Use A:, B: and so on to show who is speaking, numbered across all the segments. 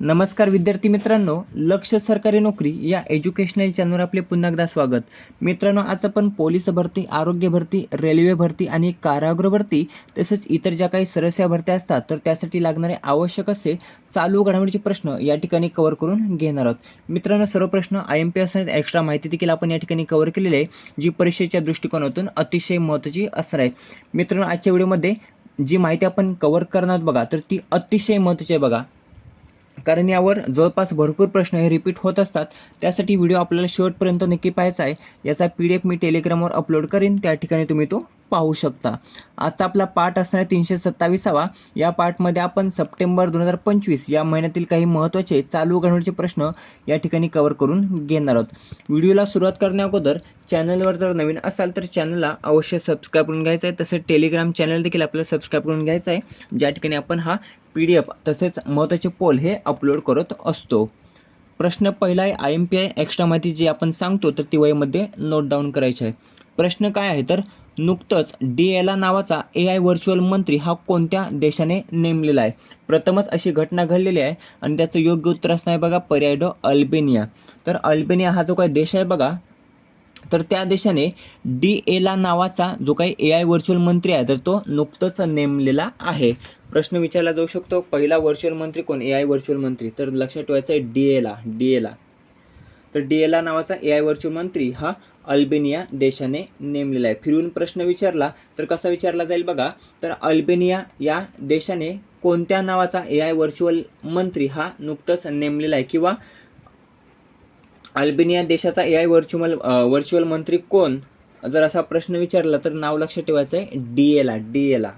A: नमस्कार विद्यार्थी मित्रांनो लक्ष सरकारी नोकरी या एज्युकेशनल चॅनलवर आपले पुन्हा एकदा स्वागत. मित्रांनो आज आपण पोलीस भरती आरोग्य भरती रेल्वे भरती आणि कारागृह भरती तसेच इतर ज्या काही सरस्या भरत्या असतात तर त्यासाठी लागणारे आवश्यक असे चालू घडामोडीचे प्रश्न या ठिकाणी कव्हर करून घेणार आहोत. मित्रांनो सर्व प्रश्न I M P S extra माहिती देखील आपण या ठिकाणी कव्हर केलेली आहे जी परीक्षेच्या दृष्टिकोनातून अतिशय महत्त्वाची असणार आहे. मित्रांनो आजच्या व्हिडिओमध्ये जी माहिती आपण कव्हर करणार आहोत बघा तर ती अतिशय महत्त्वाची आहे बघा. कारण यावर जवळपास भरपूर प्रश्न हे रिपीट होत असतात. त्यासाठी व्हिडिओ आपल्याला शेवटपर्यंत नक्की पाहायचा आहे. याचा पी डी एफ मी टेलिग्रामवर अपलोड करेन. त्या ठिकाणी तुम्ही तो पाहू शकता. आजचा आपला पाठ असणार आहे तीनशे सत्तावीसावा. या पाठमध्ये आपण सप्टेंबर दोन हजार पंचवीस या महिन्यातील काही महत्त्वाचे चालू घडवण्याचे प्रश्न या ठिकाणी कवर करून घेणार आहोत. व्हिडिओला सुरुवात करण्या अगोदर चॅनलवर जर नवीन असाल तर चॅनलला अवश्य सबस्क्राईब करून घ्यायचं आहे. तसेच टेलिग्राम चॅनल देखील आपल्याला सबस्क्राईब करून घ्यायचं आहे. ज्या ठिकाणी आपण हा पी डी एफ तसेच महत्त्वाचे पोल हे अपलोड करत असतो. प्रश्न पहिला आहे I M P I extra माहिती जी आपण सांगतो तर ती वयमध्ये नोट डाऊन करायची आहे. प्रश्न काय आहे तर नुकतंच डी एला नावाचा ए आय व्हर्च्युअल मंत्री हा कोणत्या देशाने नेमलेला आहे? प्रथमच अशी घटना घडलेली आहे आणि त्याचं योग्य उत्तर असणार आहे बघा पर्याय डो अल्बेनिया. तर अल्बेनिया हा जो काही देश आहे बघा तर त्या देशाने डी एला नावाचा जो काही ए आय व्हर्च्युअल मंत्री आहे तर तो नुकतंच नेमलेला आहे. प्रश्न विचारला जाऊ शकतो पहिला व्हर्च्युअल मंत्री कोण? ए आय व्हर्च्युअल मंत्री. तर लक्षात ठेवायचं आहे डी एला डी एला तर डी एला नावाचा ए आय व्हर्च्युअल मंत्री हा अल्बेनिया देशाने नेमलेला आहे. फिरून प्रश्न विचारला तर कसा विचारला जाईल बघा. तर अल्बेनिया या देशाने कोणत्या नावाचा ए आय व्हर्च्युअल मंत्री हा नुकतंच नेमलेला आहे? किंवा अल्बेनिया देशाचा ए आय व्हर्च्युअल व्हर्च्युअल मंत्री कोण? जर असा प्रश्न विचारला तर नाव लक्षात ठेवायचं आहे डी एला डी एला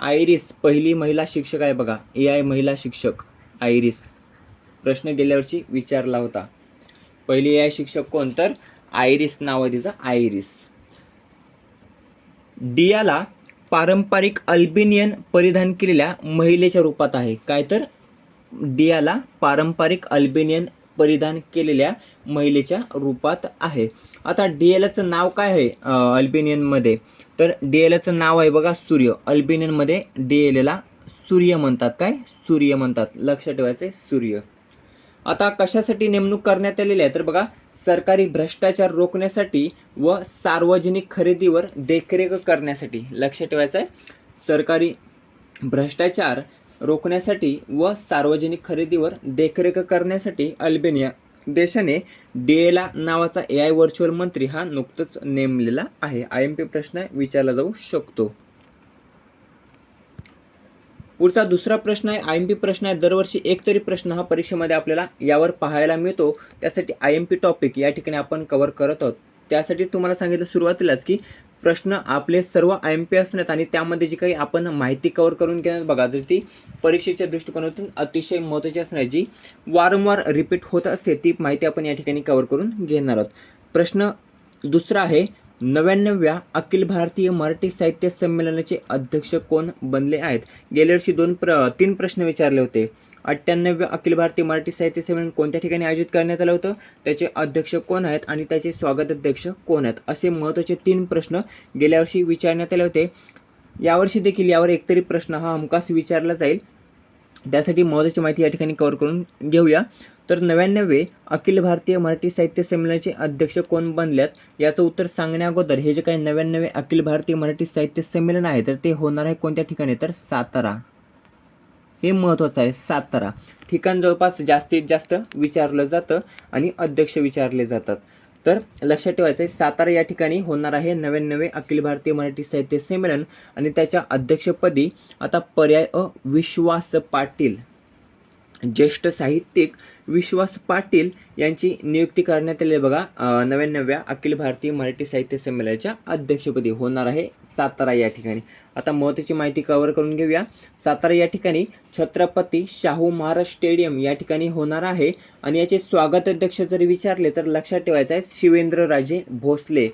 A: आयरिस पहिली महिला शिक्षक आहे बघा. ए आय महिला शिक्षक आयरिस. प्रश्न गेल्या वर्षी विचारला होता. पहिली ए आय शिक्षक कोण? तर आयरिस नाव आहे तिचं आयरिस. डियाला पारंपरिक अल्बेनियन परिधान केलेल्या महिलेच्या रूपात आहे. काय तर? डियाला पारंपरिक अल्बेनियन परिधान केलेल्या महिलेच्या रूपात आहे. आता डी एल एचं नाव काय आहे अल्बेनियनमध्ये? तर डी एल एचं नाव आहे बघा सूर्य. अल्बेनियनमध्ये डी एल एला सूर्य म्हणतात. काय? सूर्य म्हणतात. लक्षात ठेवायचं आहे सूर्य. आता कशासाठी नेमणूक करण्यात आलेली आहे? तर बघा सरकारी भ्रष्टाचार रोखण्यासाठी व सार्वजनिक खरेदीवर देखरेख करण्यासाठी. लक्षात ठेवायचं आहे सरकारी भ्रष्टाचार रोखण्यासाठी व सार्वजनिक खरेदीवर देखरेख करण्यासाठी अल्बेनिया देशाने डिएला नावाचा ए आय व्हर्च्युअल मंत्री हा नुकतंच नेमलेला आहे. आय एम पी प्रश्न विचारला जाऊ शकतो. पुढचा दुसरा प्रश्न आहे. आय एम पी प्रश्न आहे. दरवर्षी एक तरी प्रश्न हा परीक्षेमध्ये आपल्याला यावर पाहायला मिळतो. त्यासाठी आय एम पी टॉपिक या ठिकाणी आपण कव्हर करत आहोत. त्यासाठी तुम्हाला सांगितलं सुरुवातीलाच की प्रश्न आपले सर्व आय एम पी असण्यात आणि त्यामध्ये जी काही आपण माहिती कवर करून घेण्यात बघा तर ती परीक्षेच्या दृष्टिकोनातून अतिशय महत्त्वाची असणार जी वारंवार रिपीट होत असते ती माहिती आपण या ठिकाणी कवर करून घेणार आहोत. प्रश्न दुसरा आहे नव्याण्णव्या अखिल भारतीय मराठी साहित्य संमेलनाचे अध्यक्ष कोण बनले आहेत? गेल्या वर्षी दोन प्र तीन प्रश्न विचारले होते. अठ्ठ्याण्णव्या अखिल भारतीय मराठी साहित्य संमेलन कोणत्या ठिकाणी आयोजित करण्यात आलं होतं? त्याचे अध्यक्ष कोण आहेत आणि त्याचे स्वागताध्यक्ष कोण आहेत? असे महत्त्वाचे तीन प्रश्न गेल्या वर्षी विचारण्यात आले होते. यावर्षी देखील यावर एकतरी प्रश्न हा हमखास विचारला जाईल. त्यासाठी महत्त्वाची माहिती या ठिकाणी कव्हर करून घेऊया. तर नव्याण्णवे अखिल भारतीय मराठी साहित्य संमेलनाचे अध्यक्ष कोण बनल्यात? याचं उत्तर सांगण्या अगोदर हे जे काही नव्याण्णवे अखिल भारतीय मराठी साहित्य संमेलन आहे तर ते होणार आहे कोणत्या ठिकाणी? तर सातारा. हे महत्त्वाचं आहे सातारा. ठिकाण जवळपास जास्तीत जास्त विचारलं जातं आणि अध्यक्ष विचारले जातात. तर लक्षात ठेवायचं आहे सातारा या ठिकाणी होणार आहे नव्याण्णवे अखिल भारतीय मराठी साहित्य संमेलन. आणि त्याच्या अध्यक्षपदी आता पर्याय अ विश्वास पाटील ज्येष्ठ साहित्यिक विश्वास पाटील यांची नियुक्ती करण्यात आली बघा नव्याण्णव्या अखिल भारतीय मराठी साहित्य संमेलनाच्या अध्यक्षपदी होणार आहे सातारा या ठिकाणी. आता महत्त्वाची माहिती कव्हर करून घेऊया. सातारा या ठिकाणी छत्रपती शाहू महाराज स्टेडियम या ठिकाणी होणार आहे. आणि याचे स्वागत अध्यक्ष जरी विचारले तर लक्षात ठेवायचं आहे शिवेंद्रराजे भोसले.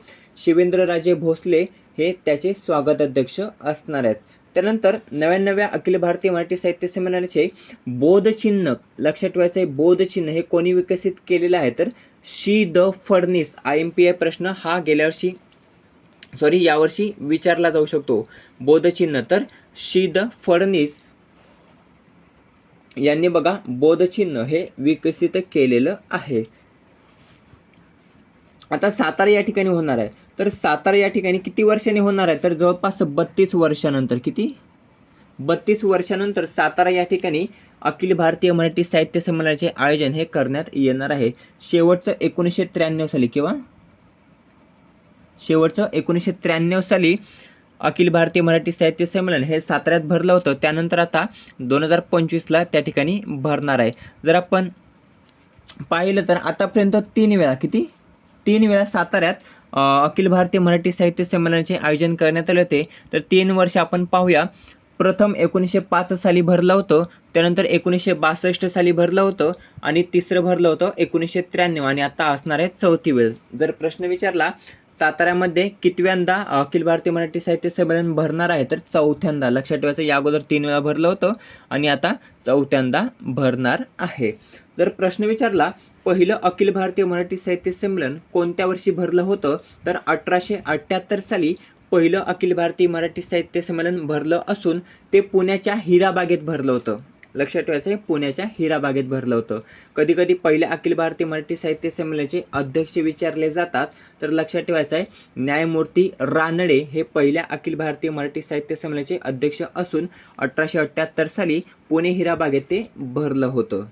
A: शिवेंद्रराजे भोसले हे त्याचे स्वागत अध्यक्ष असणार आहेत. त्यानंतर नव्याण्णव्या अखिल भारतीय मराठी साहित्य संमेलनाचे बोधचिन्ह लक्षात ठेवायचं आहे बोधचिन्ह हे कोणी विकसित केलेलं आहे? तर शी the Fadnavis I M P I प्रश्न हा गेल्या वर्षी सॉरी यावर्षी विचारला जाऊ शकतो. बोधचिन्ह. तर शी द फडणीस यांनी बघा बोधचिन्ह हे विकसित केलेलं आहे. आता सातारा या ठिकाणी होणार आहे. तर सातारा या ठिकाणी किती वर्षांनी होणार आहे? तर जवळपास बत्तीस वर्षानंतर. किती? बत्तीस वर्षानंतर सातारा या ठिकाणी अखिल भारतीय मराठी साहित्य संमेलनाचे आयोजन हे करण्यात येणार आहे. शेवटचं एकोणीसशे त्र्याण्णव साली किंवा? शेवटचं एकोणीसशे त्र्याण्णव साली अखिल भारतीय मराठी साहित्य संमेलन हे साताऱ्यात भरलं होतं. त्यानंतर आता दोन हजार पंचवीसला त्या ठिकाणी भरणार आहे. जर आपण पाहिलं तर आतापर्यंत तीन वेळा किती? तीन वेळा साताऱ्यात अखिल भारतीय मराठी साहित्य संमेलनाचे आयोजन करण्यात आले होते. तर तीन वर्ष आपण पाहूया. प्रथम एकोणीसशे पाच साली भरलं होतं. त्यानंतर एकोणीसशे बासष्ट साली भरलं होतं. आणि तिसरं भरलं होतं एकोणीसशे त्र्याण्णव. आणि आता असणार आहे चौथी वेळ. जर प्रश्न विचारला साताऱ्यामध्ये कितव्यांदा अखिल भारतीय मराठी साहित्य संमेलन भरणार आहे? तर चौथ्यांदा. लक्षात ठेवायचं या अगोदर तीन वेळा भरलं होतं. आणि आता चौथ्यांदा भरणार आहे. जर प्रश्न विचारला पहिलं अखिल भारतीय मराठी साहित्य संमेलन कोणत्या वर्षी भरलं होतं? तर अठराशे अठ्ठ्याहत्तर साली पहिलं अखिल भारतीय मराठी साहित्य संमेलन भरलं असून ते पुण्याच्या हिराबागेत भरलं होतं. लक्षात ठेवायचं आहे पुण्याच्या हिराबागेत भरलं होतं. कधी कधी पहिल्या अखिल भारतीय मराठी साहित्य संमेलनाचे अध्यक्ष विचारले जातात. तर लक्षात ठेवायचं आहे न्यायमूर्ती रानडे हे पहिल्या अखिल भारतीय मराठी साहित्य संमेलनाचे अध्यक्ष असून अठराशे अठ्ठ्याहत्तर साली पुणे हिराबागेत ते भरलं होतं.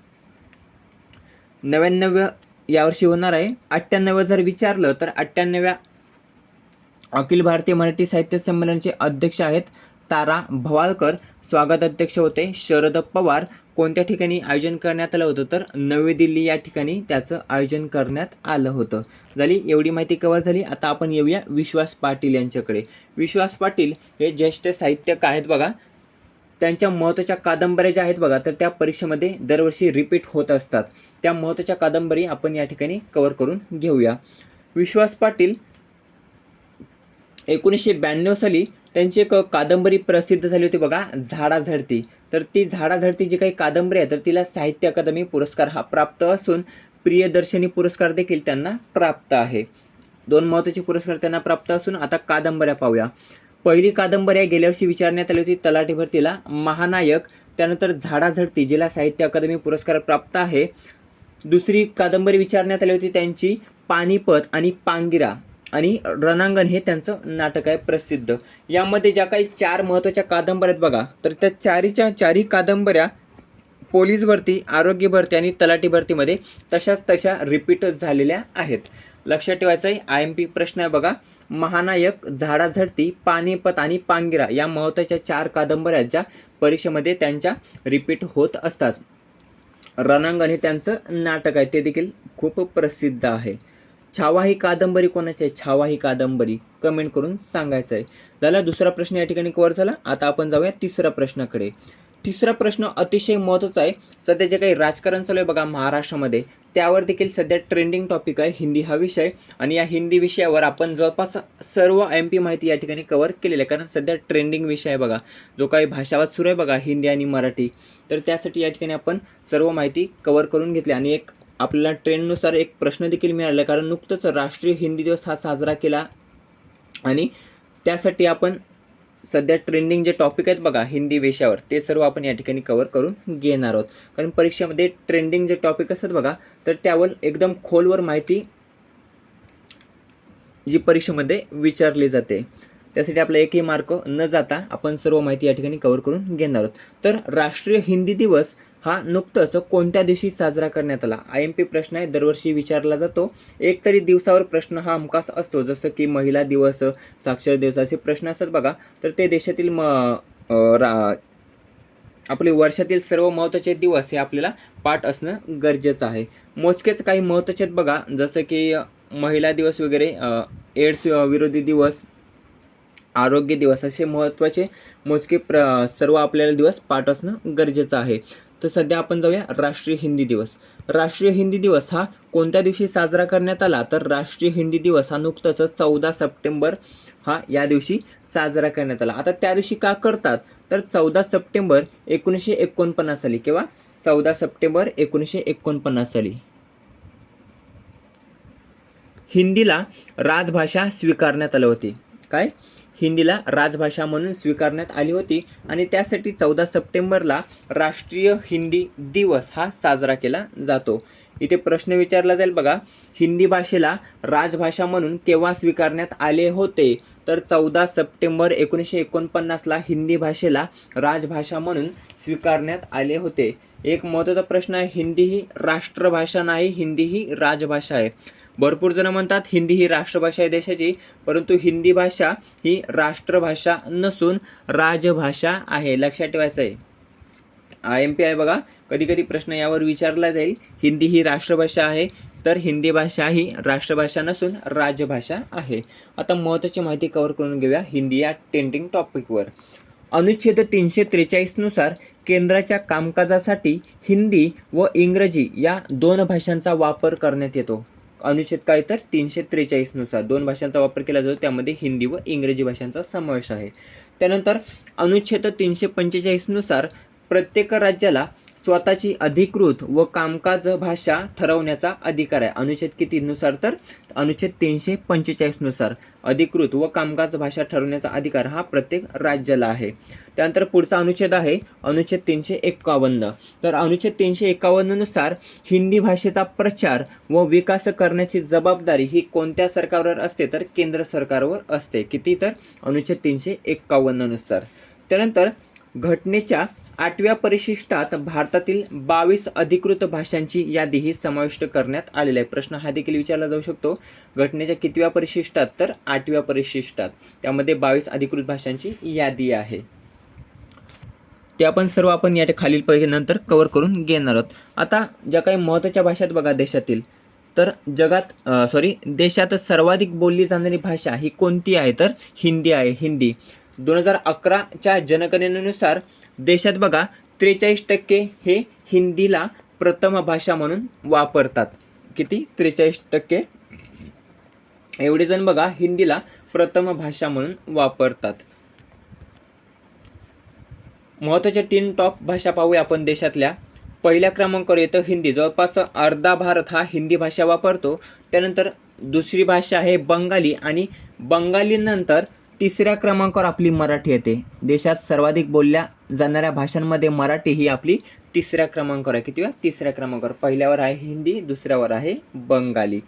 A: नव्याण्णव यावर्षी होणार आहे. अठ्ठ्याण्णव जर विचारलं तर अठ्ठ्याण्णव्या अखिल भारतीय मराठी साहित्य संमेलनाचे अध्यक्ष आहेत तारा भवाळकर स्वागत अध्यक्ष होते. शरद पवार कोणत्या ठिकाणी आयोजन करण्यात आलं होतं? तर नवी दिल्ली या ठिकाणी त्याचं आयोजन करण्यात आलं होतं. झाली एवढी माहिती कव्हर झाली. आता आपण येऊया विश्वास पाटील यांच्याकडे. विश्वास पाटील हे ज्येष्ठ साहित्यक आहेत बघा. त्यांच्या महत्त्वाच्या कादंबऱ्या ज्या आहेत बघा तर त्या परीक्षेमध्ये दरवर्षी रिपीट होत असतात. त्या महत्त्वाच्या कादंबरी आपण या ठिकाणी कवर करून घेऊया. विश्वास पाटील एकोणीसशे ब्याण्णव साली त्यांची एक कादंबरी प्रसिद्ध झाली होती बघा झाडाझडती तर ती झाडाझडती जी काही कादंबरी आहे तर तिला साहित्य अकादमी पुरस्कार हा प्राप्त असून प्रियदर्शनी पुरस्कार देखील त्यांना प्राप्त आहे. दोन महत्त्वाचे पुरस्कार त्यांना प्राप्त असून आता कादंबऱ्या पाहूया. पहिली कादंबरी आहे गेल्या वर्षी विचारण्यात आली होती तलाठी भरतीला महानायक त्यानंतर झाडाझडती जिला साहित्य अकादमी पुरस्कार प्राप्त आहे. दुसरी कादंबरी विचारण्यात आली होती त्यांची पानिपत आणि पांगिरा आणि रणांगण हे त्यांचं नाटक आहे प्रसिद्ध. यामध्ये ज्या काही चार महत्त्वाच्या कादंबऱ्या आहेत बघा तर त्या चारीच्या चारी कादंबऱ्या पोलीस भरती आरोग्य भरती आणि तलाठी भरतीमध्ये तशाच तशा रिपीटच झालेल्या आहेत. लक्षात ठेवायचं आहे आय एम पी प्रश्न आहे बघा. महानायक झाडाझडती पानिपत आणि पांगिरा या महत्त्वाच्या चार कादंबऱ्या आहेत ज्या परीक्षेमध्ये त्यांच्या रिपीट होत असतात. रणांगण हे त्यांचं नाटक आहे. ते देखील खूप प्रसिद्ध आहे. छावा ही कादंबरी कोणाची आहे? छावा ही कादंबरी. कमेंट करून सांगायचं आहे झाला दुसरा प्रश्न या ठिकाणी कवर झाला. आता आपण जाऊया तिसऱ्या प्रश्नाकडे. तिसरा प्रश्न अतिशय महत्त्वाचा आहे. सध्या जे काही राजकारण चालू आहे बघा महाराष्ट्रामध्ये त्यावर देखील सध्या ट्रेंडिंग टॉपिक आहे हिंदी हा विषय. आणि या हिंदी विषयावर आपण जवळपास सर्व एम पी माहिती या ठिकाणी कवर केलेली आहे. कारण सध्या ट्रेंडिंग विषय आहे बघा. जो काही भाषावाद सुरू आहे बघा हिंदी आणि मराठी. तर त्यासाठी या ठिकाणी आपण सर्व माहिती कवर करून घेतली. आणि एक आपल्याला ट्रेंडनुसार एक प्रश्न देखील मिळाला. कारण नुकतंच राष्ट्रीय हिंदी दिवस हा साजरा केला. आणि त्यासाठी आपण सध्या ट्रेंडिंग जे टॉपिक आहेत बघा हिंदी विषयावर ते सर्व आपण या ठिकाणी कवर करून घेणार आहोत. कारण परीक्षेमध्ये ट्रेंडिंग जे टॉपिक असतात बघा तर त्यावर एकदम खोलवर माहिती जी परीक्षेमध्ये विचारली जाते. त्यासाठी आपला एकही मार्क न जाता आपण सर्व माहिती या ठिकाणी कव्हर करून घेणार आहोत. तर राष्ट्रीय हिंदी दिवस हा नुकतंच कोणत्या दिवशी साजरा करण्यात आला? आय एम पी प्रश्न आहे दरवर्षी विचारला जातो. एक तरी दिवसावर प्रश्न हा हमखास असतो. जसं की महिला दिवस साक्षर दिवस असे प्रश्न असतात बघा. तर ते देशातील म रा आपले वर्षातील सर्व महत्त्वाचे दिवस हे आपल्याला पाठ असणं गरजेचं आहे. मोजकेच काही महत्त्वाचे आहेत बघा. जसं की महिला दिवस वगैरे एड्स विरोधी दिवस आरोग्य दिवस असे महत्त्वाचे मोजके प्र सर्व आपल्याला दिवस पाठ असणं गरजेचं आहे. तर सध्या आपण जाऊया राष्ट्रीय हिंदी दिवस. राष्ट्रीय हिंदी दिवस हा कोणत्या दिवशी साजरा करण्यात आला? तर राष्ट्रीय हिंदी दिवस हा नुकताच चौदा सप्टेंबर हा या दिवशी साजरा करण्यात आला. आता त्या दिवशी का करतात? तर चौदा सप्टेंबर एकोणीसशे एकोणपन्नास साली किंवा चौदा सप्टेंबर एकोणीसशे एकोणपन्नास साली. हिंदीला राजभाषा स्वीकारण्यात आली होती. काय? हिंदीला राजभाषा म्हणून स्वीकारण्यात आली होती आणि त्यासाठी चौदा सप्टेंबरला राष्ट्रीय हिंदी दिवस हा साजरा केला जातो. इथे प्रश्न विचारला जाईल बघा हिंदी भाषेला राजभाषा म्हणून केव्हा स्वीकारण्यात आले होते? तर चौदा सप्टेंबर एकोणीसशे एकोणपन्नासला हिंदी भाषेला राजभाषा म्हणून स्वीकारण्यात आले होते. एक महत्त्वाचा प्रश्न आहे हिंदी ही राष्ट्रभाषा नाही हिंदी ही राजभाषा आहे. भरपूर जण म्हणतात हिंदी ही राष्ट्रभाषा आहे देशाची परंतु हिंदी भाषा ही राष्ट्रभाषा नसून राजभाषा आहे. लक्षात ठेवायचं आहे. आय एम पी आहे बघा. कधी कधी प्रश्न यावर विचारला जाईल हिंदी ही राष्ट्रभाषा आहे तर हिंदी भाषा ही राष्ट्रभाषा नसून राजभाषा आहे. आता महत्त्वाची माहिती कव्हर करून घेऊया हिंदी या ट्रेंडिंग टॉपिकवर अनुच्छेद तीनशे त्रेचाळीसनुसार केंद्राच्या कामकाजासाठी हिंदी व इंग्रजी या दोन भाषांचा वापर करण्यात येतो. अनुच्छेद काय तर तीनशे त्रेचाळीसनुसार दोन भाषांचा वापर केला जातो त्यामध्ये हिंदी व इंग्रजी भाषांचा समावेश आहे. त्यानंतर अनुच्छेद तीनशे पंचेचाळीसनुसार प्रत्येक राज्याला स्वतःची अधिकृत व कामकाज भाषा ठरवण्याचा अधिकार आहे. अनुच्छेद कितीनुसार तर? अनुच्छेद तीनशे पंचेचाळीसनुसार. अधिकृत व कामकाज भाषा ठरवण्याचा अधिकार हा प्रत्येक राज्याला आहे. त्यानंतर पुढचा अनुच्छेद आहे. अनुच्छेद तीनशे एक्कावन्न तर अनुच्छेद तीनशे एक्कावन्ननुसार हिंदी भाषेचा प्रचार व विकास करण्याची जबाबदारी ही कोणत्या सरकारवर असते? तर केंद्र सरकारवर असते. किती तर? अनुच्छेद तीनशे एक्कावन्ननुसार त्यानंतर घटनेच्या आठव्या परिशिष्टात भारतातील बावीस अधिकृत भाषांची यादी ही समाविष्ट करण्यात आलेली आहे. प्रश्न हा देखील विचारला जाऊ शकतो. घटनेच्या कितव्या परिशिष्टात तर आठव्या परिशिष्टात. त्यामध्ये बावीस अधिकृत भाषांची यादी आहे. ते आपण सर्व आपण या खालील पैकी नंतर कव्हर करून घेणार आहोत. आता ज्या काही महत्त्वाच्या भाषा बघा देशातील तर जगात सॉरी देशात सर्वाधिक बोलली जाणारी भाषा ही कोणती आहे? तर हिंदी आहे. हिंदी. दोन हजार अकराच्या जनगणनेनुसार देशात बघा त्रेचाळीस टक्के हे हिंदीला प्रथम भाषा म्हणून वापरतात. किती? त्रेचाळीस टक्के. एवढे जण बघा हिंदीला प्रथम भाषा म्हणून वापरतात. महत्त्वाच्या तीन टॉप भाषा पाहूया आपण देशातल्या. पहिल्या क्रमांकावर येतं हिंदी. जवळपास अर्धा भारत हा हिंदी भाषा वापरतो. त्यानंतर दुसरी भाषा आहे बंगाली आणि बंगालीनंतर तिसऱ्या क्रमांकावर आपली मराठी येते. देशात सर्वाधिक बोलल्या जाणाऱ्या भाषांमध्ये मराठी ही आपली तिसऱ्या क्रमांकावर आहे. किती तिसऱ्या क्रमांकावर. पहिल्यावर आहे हिंदी दुसऱ्यावर आहे बंगाली.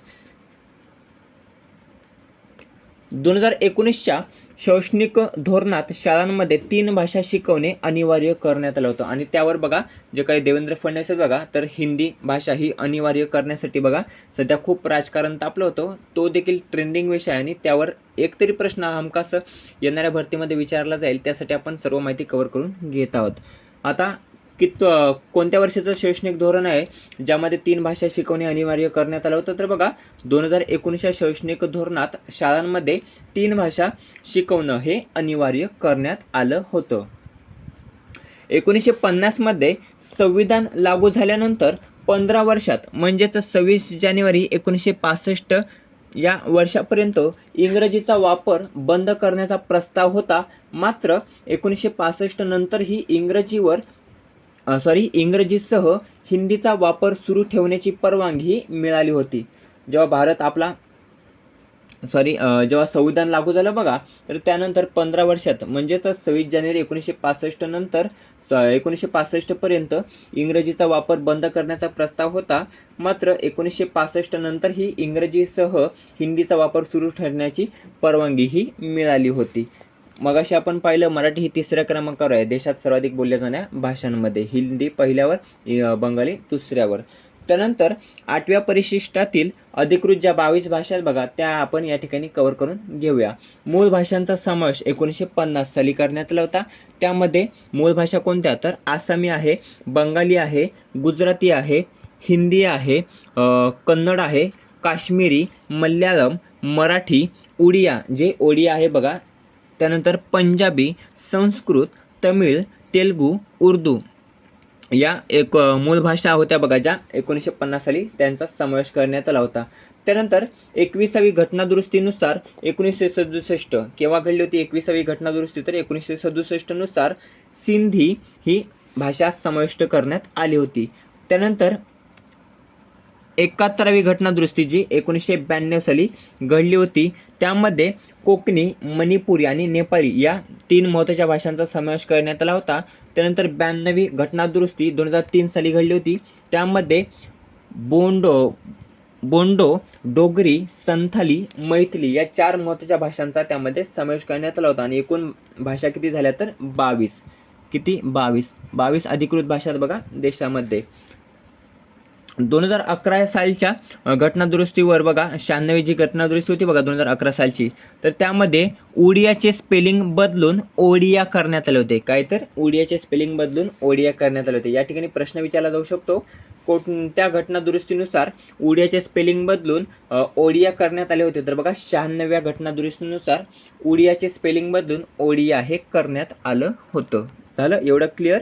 A: दोन हजार एकोणीसच्या शैक्षणिक धोरणात शाळांमध्ये तीन भाषा शिकवणे अनिवार्य करण्यात आलं होतं. आणि त्यावर बघा जे काही देवेंद्र फडणवीस बघा तर हिंदी भाषा ही अनिवार्य करण्यासाठी बघा सध्या खूप राजकारण तापलं होतं. तो देखील ट्रेंडिंग विषय आहे आणि त्यावर एक तरी प्रश्न हमखास येणाऱ्या भरतीमध्ये विचारला जाईल त्यासाठी आपण सर्व माहिती कव्हर करून घेत आहोत. आता कित कोणत्या वर्षाचं शैक्षणिक धोरण आहे ज्यामध्ये तीन भाषा शिकवणे अनिवार्य करण्यात आलं होतं? तर बघा दोन हजार एकोणीसच्या शैक्षणिक धोरणात शाळांमध्ये तीन भाषा शिकवणं हे अनिवार्य करण्यात आलं होतं. एकोणीसशे पन्नासमध्ये संविधान लागू झाल्यानंतर पंधरा वर्षात म्हणजेच सव्वीस जानेवारी एकोणीसशे पासष्ट या वर्षापर्यंत इंग्रजीचा वापर बंद करण्याचा प्रस्ताव होता. मात्र एकोणीसशे पासष्ट नंतरही इंग्रजीवर सॉरी इंग्रजीसह हिंदीचा वापर सुरू ठेवण्याची परवानगी मिळाली होती. जेव्हा भारत आपला सॉरी जेव्हा संविधान लागू झालं बघा तर त्यानंतर पंधरा वर्षात म्हणजेच सव्वीस जानेवारी एकोणीसशे पासष्ट नंतर स एकोणीसशे पासष्टपर्यंत इंग्रजीचा वापर बंद करण्याचा प्रस्ताव होता. मात्र एकोणीसशे पासष्ट नंतर ही इंग्रजीसह हिंदीचा वापर सुरू ठरण्याची परवानगी ही मिळाली होती. मगाशी आपण पाहिलं मराठी ही तिसऱ्या क्रमांकावर आहे. देशात सर्वाधिक बोलल्या जाणाऱ्या भाषांमध्ये. हिंदी पहिल्यावर बंगाली दुसऱ्यावर. त्यानंतर आठव्या परिशिष्टातील अधिकृत ज्या बावीस भाषा आहेत बघा त्या आपण या ठिकाणी कव्हर करून घेऊया. मूळ भाषांचा समावेश एकोणीसशे पन्नास साली करण्यात आला होता. त्यामध्ये मूळ भाषा कोणत्या? तर आसामी आहे बंगाली आहे गुजराती आहे हिंदी आहे कन्नड आहे काश्मीरी मल्याळम मराठी उडिया. जे ओडिया आहे बघा त्यानंतर पंजाबी संस्कृत तमिळ तेलगू उर्दू या एक मूळ भाषा होत्या बघा ज्या एकोणीसशे पन्नास साली त्यांचा समावेश करण्यात आला होता. त्यानंतर एकविसावी घटनादुरुस्तीनुसार एकोणीसशे सदुसष्ट केव्हा घडली होती एकविसावी घटनादुरुस्ती? तर एकोणीसशे सदुसष्टनुसार सिंधी ही भाषा समाविष्ट करण्यात आली होती. त्यानंतर एकाहत्तरावी घटनादुरुस्ती जी एकोणीसशे ब्याण्णव साली घडली होती त्यामध्ये कोकणी मणिपुरी आणि नेपाळी या तीन महत्त्वाच्या भाषांचा समावेश करण्यात आला होता. त्यानंतर ब्याण्णवी घटनादुरुस्ती दोन हजार तीन साली घडली होती. त्यामध्ये बोंडो बोंडो डोगरी संथाली मैथिली या चार महत्त्वाच्या भाषांचा त्यामध्ये समावेश करण्यात आला होता. आणि एकूण भाषा किती झाल्या तर बावीस. किती? बावीस. बावीस अधिकृत भाषा बघा देशामध्ये. दोन हजार अकरा सालच्या घटनादुरुस्तीवर बघा शहाण्णवी जी घटनादुरुस्ती होती बघा दोन हजार अकरा सालची तर त्यामध्ये ओडियाचे स्पेलिंग बदलून ओडिया करण्यात आले होते. काय तर? ओडियाचे स्पेलिंग बदलून ओडिया करण्यात आले होते. या ठिकाणी प्रश्न विचारला जाऊ शकतो. कोणत्या घटनादुरुस्तीनुसार उडियाचे स्पेलिंग बदलून ओडिया करण्यात आले होते? तर बघा शहाण्णव्या घटनादुरुस्तीनुसार उडियाचे स्पेलिंग बदलून ओडिया हे करण्यात आलं होतं. झालं? एवढं क्लिअर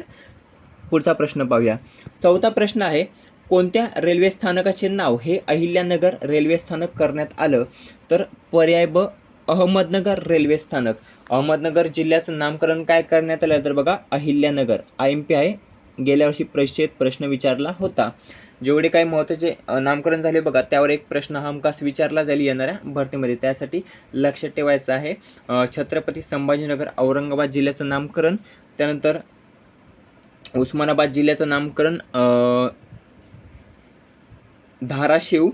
A: पुढचा प्रश्न पाहूया. चौथा प्रश्न आहे कोणत्या रेल्वे स्थानकाचे नाव हे अहिल्यानगर रेल्वे स्थानक करण्यात आलं? तर पर्याय ब अहमदनगर रेल्वे स्थानक. अहमदनगर जिल्ह्याचं नामकरण काय करण्यात आलं? तर बघा Ahilyanagar. I M P I गेल्या वर्षी परीक्षेत प्रश्न विचारला होता. जेवढे काही महत्त्वाचे नामकरण झाले बघा त्यावर एक प्रश्न हमखास विचारला जाईल येणाऱ्या भरतीमध्ये. त्यासाठी लक्षात ठेवायचं आहे छत्रपती संभाजीनगर औरंगाबाद जिल्ह्याचं नामकरण त्यानंतर उस्मानाबाद जिल्ह्याचं नामकरण धाराशिव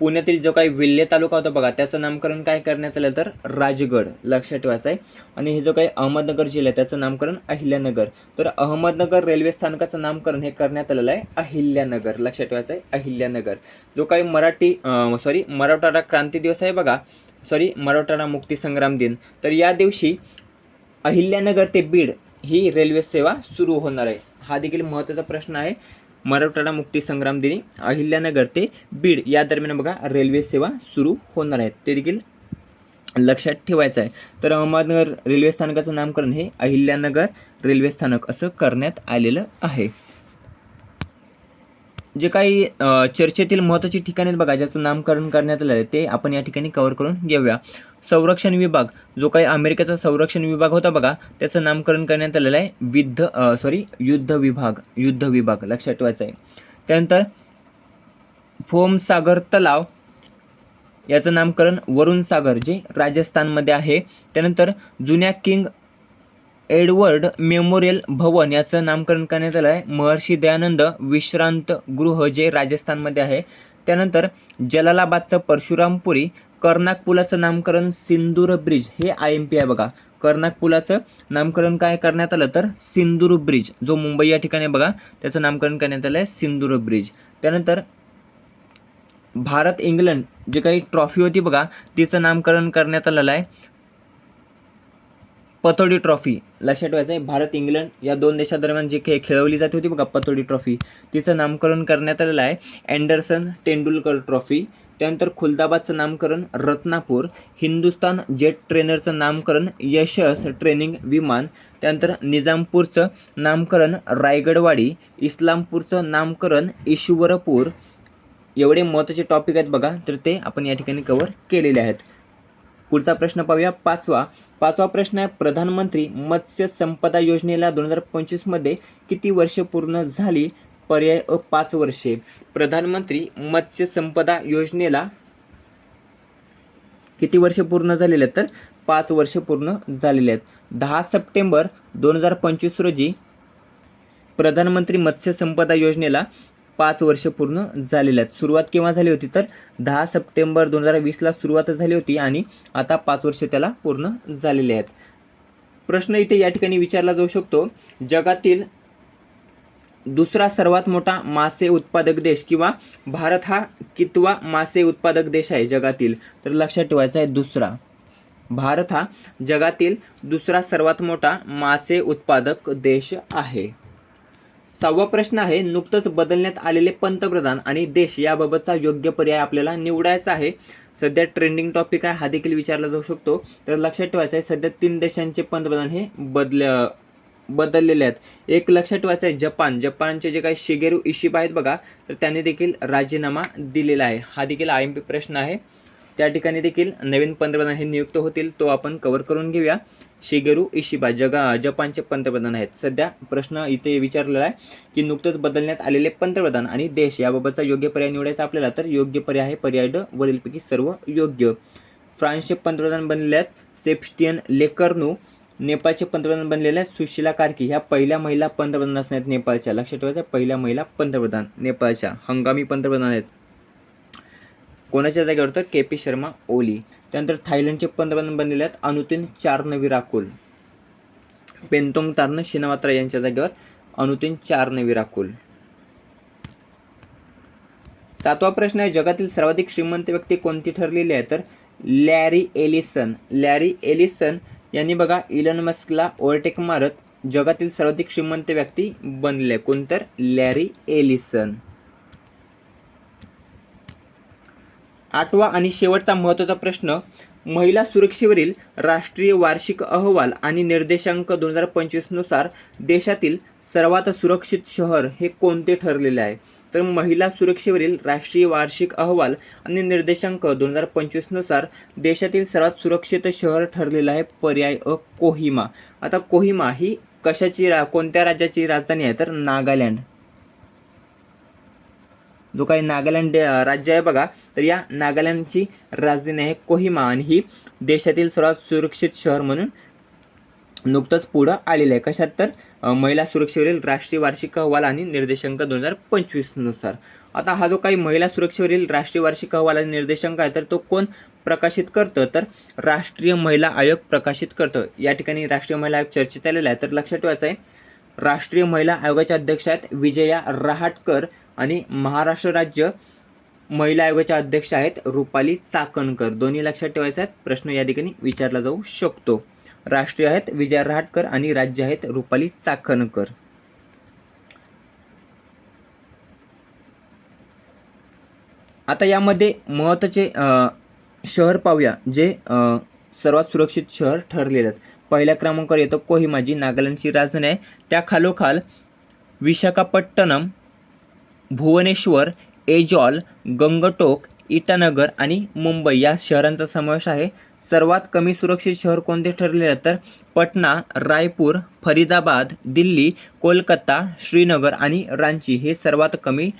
A: पुण्यातील जो काही विल्हे तालुका होता बघा त्याचं नामकरण काय करण्यात आलं तर राजगड लक्षात ठेवायचं आहे आणि हे जो काही अहमदनगर जिल्हा आहे त्याचं नामकरण अहिल्यानगर. तर अहमदनगर रेल्वे स्थानकाचं नामकरण हे करण्यात आलेलं आहे अहिल्यानगर लक्षात ठेवायचं आहे अहिल्यानगर. जो काही मराठी सॉरी मराठवाडा क्रांती दिवस आहे बघा सॉरी मराठवाडा मुक्ती संग्राम दिन. तर या दिवशी अहिल्यानगर ते बीड ही रेल्वे सेवा सुरू होणार आहे. हा देखील महत्त्वाचा प्रश्न आहे. मराठवाडा मुक्ती संग्राम दिनी अहिल्यानगर ते बीड या दरम्यान बघा रेल्वे सेवा सुरू होणार आहेत. ते देखील लक्षात ठेवायचं आहे. तर अहमदनगर रेल्वे स्थानकाचं नामकरण हे अहिल्यानगर रेल्वे स्थानक असं करण्यात आलेलं आहे. जे काही चर्चेतील महत्त्वाची ठिकाणे आहेत बघा ज्याचं नामकरण करण्यात आलं आहे ते आपण या ठिकाणी कव्हर करून घेऊया. संरक्षण विभाग जो काही अमेरिकेचा संरक्षण विभाग होता बघा त्याचं नामकरण करण्यात आलेलं आहे विद्ध सॉरी युद्ध विभाग युद्ध विभाग लक्षात ठेवायचं आहे. त्यानंतर फोम सागर तलाव याचं नामकरण वरुण सागर जे राजस्थानमध्ये आहे. त्यानंतर जुन्या किंग एडवर्ड मेमोरियल भवन याचं नामकरण करण्यात आलं आहे महर्षी दयानंद विश्रांत गृह जे राजस्थानमध्ये आहे. त्यानंतर जलालाबादचं परशुरामपुरी कर्नाक पुलाचं नामकरण सिंदूर ब्रिज हे आय एम पी आहे बघा. कर्नाक पुलाचं नामकरण काय करण्यात आलं तर सिंदूर ब्रिज जो मुंबई या ठिकाणी आहे बघा त्याचं नामकरण करण्यात आलं आहे सिंदूर ब्रिज. त्यानंतर भारत इंग्लंड जे काही ट्रॉफी होती बघा तिचं नामकरण करण्यात आलेलं आहे. पतोडी ट्रॉफी. लक्षात ठेवायचं आहे भारत इंग्लंड या दोन देशादरम्यान जे खेळ खेळवली जाते होती बघा पतोडी ट्रॉफी. तिचं नामकरण करण्यात आलेलं आहे अँडरसन तेंडुलकर ट्रॉफी. त्यानंतर खुलदाबादचं नामकरण रत्नापूर. हिंदुस्तान जेट ट्रेनरचं नामकरण यशस ट्रेनिंग विमान. त्यानंतर निजामपूरचं नामकरण रायगडवाडी. इस्लामपूरचं नामकरण ईश्वरपूर. एवढे महत्त्वाचे टॉपिक आहेत बघा तर ते आपण या ठिकाणी कव्हर केलेले आहेत. पुढचा प्रश्न पाहूया. पाचवा. पाचवा प्रश्न आहे प्रधानमंत्री मत्स्य संपदा योजनेला दोन हजार पंचवीसमध्ये किती वर्ष पूर्ण झाली? पर्याय अ पाच वर्षे. प्रधानमंत्री मत्स्य संपदा योजनेला किती वर्ष पूर्ण झालेले आहेत तर? पाच वर्ष पूर्ण झालेले आहेत. दहा सप्टेंबर दोन हजार पंचवीस रोजी प्रधानमंत्री मत्स्य संपदा योजनेला पाच वर्ष पूर्ण झालेले आहेत. सुरुवात केव्हा झाली होती तर दहा सप्टेंबर दोन हजार वीसला सुरुवात झाली होती आणि आता पाच वर्ष त्याला पूर्ण झालेले आहेत. प्रश्न इथे या ठिकाणी विचारला जाऊ शकतो. जगातील दुसरा सर्वात मोठा मासे उत्पादक देश किंवा भारत हा कितवा मासे उत्पादक देश आहे जगातील? तर लक्षात ठेवायचा आहे दुसरा. भारत हा जगातील दुसरा सर्वात मोठा मासे उत्पादक देश आहे. सहावा प्रश्न आहे नुकतंच बदलण्यात आलेले पंतप्रधान आणि देश याबाबतचा योग्य पर्याय आपल्याला निवडायचा आहे. सध्या ट्रेंडिंग टॉपिक आहे हा देखील विचारला जाऊ शकतो. तर लक्षात ठेवायचं आहे सध्या तीन देशांचे पंतप्रधान हे बदल बदललेले आहेत. एक लक्षात ठेवायचं आहे जपान. जपानचे जे काही शिगेरू इशिबा आहेत बघा तर त्यांनी देखील राजीनामा दिलेला आहे. हा देखील आय एम पी प्रश्न आहे. त्या ठिकाणी देखील नवीन पंतप्रधान हे नियुक्त होतील तो आपण कवर करून घेऊया. शिगेरू इशिबा जगा जपानचे पंतप्रधान आहेत. सध्या प्रश्न इथे विचारलेला आहे की नुकतंच बदलण्यात आलेले पंतप्रधान आणि देश याबाबतचा योग्य पर्याय निवडायचा आपल्याला तर योग्य पर्याय आहे पर्याय ड वरीलपैकी सर्व योग्य. फ्रान्सचे पंतप्रधान बनलेले आहेत सेप्स्टियन लेकर्नू. नेपाळचे पंतप्रधान बनलेले आहेत सुशीला कार्की. ह्या पहिल्या महिला पंतप्रधान असणार आहेत नेपाळच्या लक्षात ठेवायचं पहिल्या महिला पंतप्रधान नेपाळच्या. हंगामी पंतप्रधान आहेत. कोणाच्या जागेवर तर के पी शर्मा ओली. त्यानंतर थायलंडचे पंतप्रधान बनलेले आहेत अनुतीन चारनवी राकुल. पेंतोंग तारण शिनावात्रा यांच्या जागेवर अनुतीन चारनवी राकुल. सातवा प्रश्न आहे जगातील सर्वाधिक श्रीमंत व्यक्ती कोणती ठरलेली आहे? तर लॅरी एलिसन. लॅरी एलिसन यांनी बघा इलन मस्कला ओव्हरटेक मारत जगातील सर्वाधिक श्रीमंत व्यक्ती बनले. कोण तर? Larry Ellison. आठवा आणि शेवटचा महत्त्वाचा प्रश्न महिला सुरक्षेवरील राष्ट्रीय वार्षिक अहवाल आणि निर्देशांक दोन हजार पंचवीसनुसार देशातील सर्वात सुरक्षित शहर हे कोणते ठरलेले आहे? तर महिला सुरक्षेवरील राष्ट्रीय वार्षिक अहवाल आणि निर्देशांक दोन हजार पंचवीसनुसार देशातील सर्वात सुरक्षित शहर ठरलेलं आहे पर्याय अ कोहिमा. आता कोहिमा ही कशाची रा कोणत्या राज्याची राजधानी आहे? तर नागालँड. जो काही नागालँड राज्य आहे बघा तर या नागालँडची राजधानी आहे कोहिमा आणि ही देशातील सर्वात सुरक्षित शहर म्हणून नुकतंच पुढं आलेलं आहे. कशात तर महिला सुरक्षेवरील राष्ट्रीय वार्षिक अहवाल आणि निर्देशांक दोन हजार पंचवीसनुसार. आता हा जो काही महिला सुरक्षेवरील राष्ट्रीय वार्षिक अहवाल आणि निर्देशांक आहे तर तो कोण प्रकाशित करतं? तर राष्ट्रीय महिला आयोग प्रकाशित करतं. या ठिकाणी राष्ट्रीय महिला आयोग चर्चेत आलेला आहे. तर लक्षात ठेवायचं आहे राष्ट्रीय महिला आयोगाच्या अध्यक्ष आहेत विजया रहाटकर आणि महाराष्ट्र राज्य महिला आयोगाच्या अध्यक्ष आहेत रुपाली चाकणकर. दोन्ही लक्षात ठेवायचे आहेत. प्रश्न या ठिकाणी विचारला जाऊ शकतो. राष्ट्रीय आहेत विजया रहाटकर आणि राज्य आहेत रुपाली चाकणकर. आता यामध्ये महत्त्वाचे शहर पाहूया जे सर्वात सुरक्षित शहर ठरलेले आहेत. पहिल्या क्रमांकावर येतं कोहिमा जी नागालँडची राजधानी आहे. त्या खालोखाल विशाखापट्टणम भुवनेश्वर एजॉल गंगटोक इटानगर आणि मुंबई या शहरांचा समावेश आहे. सर्वात कमी सुरक्षित शहर कोणते ठरले तर पटना रायपूर फरीदाबाद दिल्ली कोलकाता श्रीनगर आणि रांची हे सर्वात कमी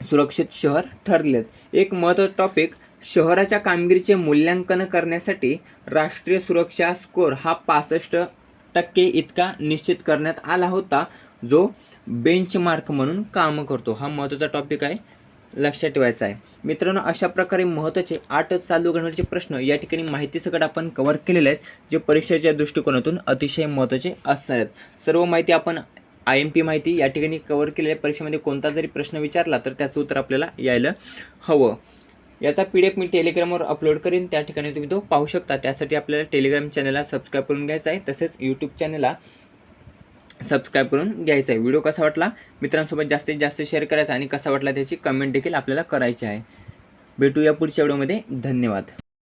A: सुरक्षित शहर ठरले आहेत एक महत्त्वाचा टॉपिक शहराच्या कामगिरीचे मूल्यांकन करण्यासाठी राष्ट्रीय सुरक्षा स्कोअर हा पासष्ट टक्के इतका निश्चित करण्यात आला होता जो बेंचमार्क म्हणून काम करतो. हा महत्त्वाचा टॉपिक आहे लक्षात ठेवायचा आहे. मित्रांनो अशा प्रकारे महत्त्वाचे आठ चालू करण्याचे प्रश्न या ठिकाणी माहितीसकट आपण कव्हर केलेले आहेत जे परीक्षेच्या दृष्टिकोनातून अतिशय महत्त्वाचे असणार आहेत. सर्व माहिती आपण आय एम पी माहिती या ठिकाणी कव्हर केलेल्या परीक्षेमध्ये कोणता जरी प्रश्न विचारला तर त्याचं उत्तर आपल्याला यायला हवं. याचा पी डी एफ मी टेलिग्रामवर अपलोड करीन. त्या ठिकाणी तुम्ही तो पाहू शकता. त्यासाठी आपल्याला टेलिग्राम चॅनलला सबस्क्राईब करून घ्यायचा आहे. तसेच यूट्यूब चॅनलला सबस्क्राईब करून घ्यायचा आहे. व्हिडिओ कसा वाटला? मित्रांसोबत जास्तीत जास्त शेअर करायचा आणि कसा वाटला त्याची कमेंट देखील आपल्याला करायची आहे. भेटूया पुढच्या व्हिडिओमध्ये. धन्यवाद.